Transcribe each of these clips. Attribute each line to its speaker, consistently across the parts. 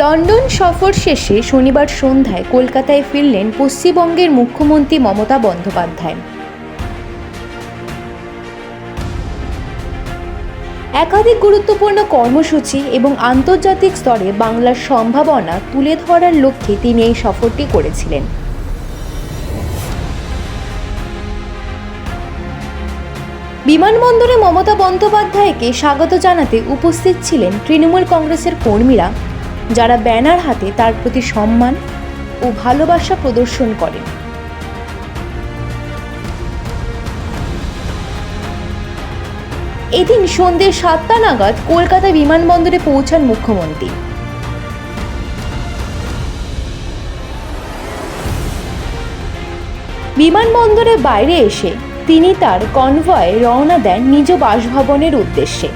Speaker 1: London সফর শেষে শনিবার সন্ধ্যায় কলকাতায় ফিরলেন পশ্চিমবঙ্গের মুখ্যমন্ত্রী মমতা বন্দ্যোপাধ্যায়। একাধিক গুরুত্বপূর্ণ কর্মসূচি এবং আন্তর্জাতিক স্তরে বাংলার সম্ভাবনা তুলে ধরার লক্ষ্যে তিনি এই সফরটি করেছিলেন। বিমানবন্দরে মমতা বন্দ্যোপাধ্যায়কে স্বাগত জানাতে উপস্থিত ছিলেন তৃণমূল কংগ্রেসের কর্মীরা যারা ব্যানার হাতে তার প্রতি সম্মান ও ভালোবাসা প্রদর্শন করেন। এদিন সন্ধ্যে সাতটা নাগাদ কলকাতা বিমানবন্দরে পৌঁছান মুখ্যমন্ত্রী। বিমানবন্দরের বাইরে এসে তিনি তার কনভয়ে রওনা দেন নিজ বাসভবনের উদ্দেশ্যে।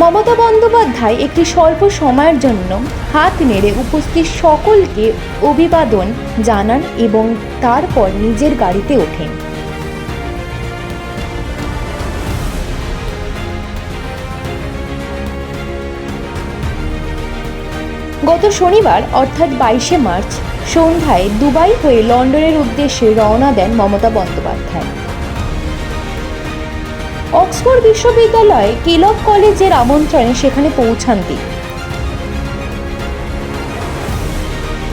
Speaker 1: মমতা বন্দ্যোপাধ্যায় একটি স্বল্প সময়ের জন্য হাত নেড়ে উপস্থিত সকলকে অভিবাদন জানান এবং তারপর নিজের গাড়িতে ওঠেন। গত শনিবার, অর্থাৎ বাইশে মার্চ, সন্ধ্যায় দুবাই হয়ে লন্ডনের উদ্দেশ্যে রওনা দেন মমতা বন্দ্যোপাধ্যায়। অক্সফোর্ড বিশ্ববিদ্যালয়ে কেলক কলেজের আমন্ত্রণে সেখানে পৌঁছান তিনি।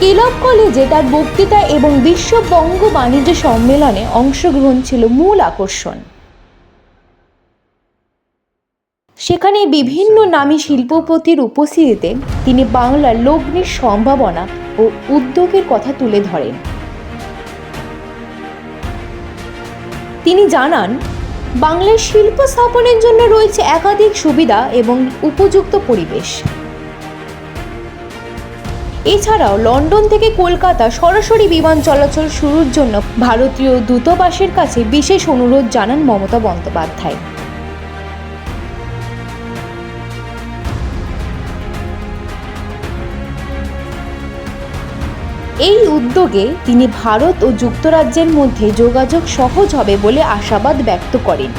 Speaker 1: কেলক কলেজে তার বক্তৃতা এবং বিশ্ব বঙ্গ বাণিজ্য সম্মেলনে অংশগ্রহণ ছিল মূল আকর্ষণ। সেখানে বিভিন্ন নামী শিল্পপতির উপস্থিতিতে তিনি বাংলার লগ্নির সম্ভাবনা ও উদ্যোগের কথা তুলে ধরেন। তিনি জানান বাংলার শিল্প স্থাপনের জন্য রয়েছে একাধিক সুবিধা এবং উপযুক্ত পরিবেশ। এছাড়াও লন্ডন থেকে কলকাতা সরাসরি বিমান চলাচল শুরুর জন্য ভারতীয় দূতাবাসের কাছে বিশেষ অনুরোধ জানান মমতা বন্দ্যোপাধ্যায়। এই উদ্যোগে তিনি ভারত ও যুক্তরাজ্যের মধ্যে যোগাযোগ সহজ হবে বলে আশাবাদ ব্যক্ত করেন।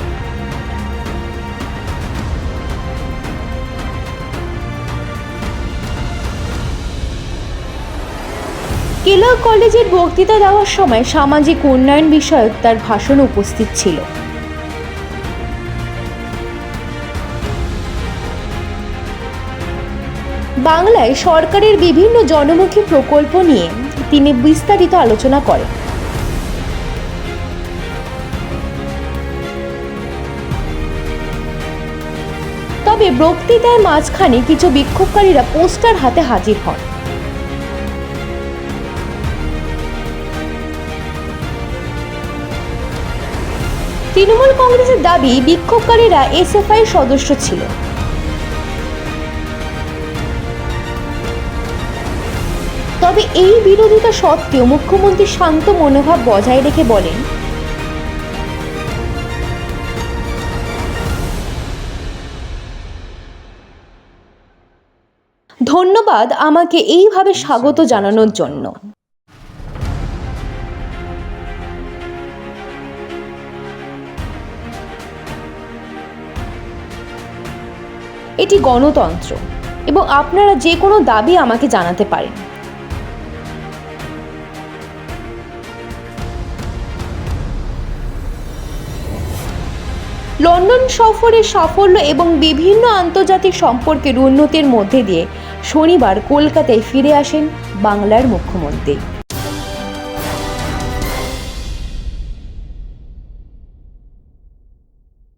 Speaker 1: কেলা কলেজের বক্তৃতা দেওয়ার সময় সামাজিক উন্নয়ন বিষয়ক তার ভাষণ উপস্থিত ছিল। বাংলায় সরকারের বিভিন্ন জনমুখী প্রকল্প নিয়ে তিনি বিস্তারিত আলোচনা করেন। তবে বক্তৃতার মাঝখানে কিছু বিক্ষোভকারীরা পোস্টার হাতে হাজির হন। তৃণমূল কংগ্রেসের দাবি, বিক্ষোভকারীরা এসএফআই সদস্য ছিল তবে এই বিরোধিতা সত্ত্বেও মুখ্যমন্ত্রী শান্ত মনোভাব বজায় রেখে বলেন, ধন্যবাদ আমাকে এইভাবে স্বাগত জানানোর জন্য। এটি গণতন্ত্র এবং আপনারা যে কোনো দাবি আমাকে জানাতে পারেন। লন্ডন সফরে সাফল্য এবং বিভিন্ন আন্তর্জাতিক সম্পর্কের উন্নতির মধ্যে দিয়ে শনিবার কলকাতায় ফিরে আসেন বাংলার মুখ্যমন্ত্রী।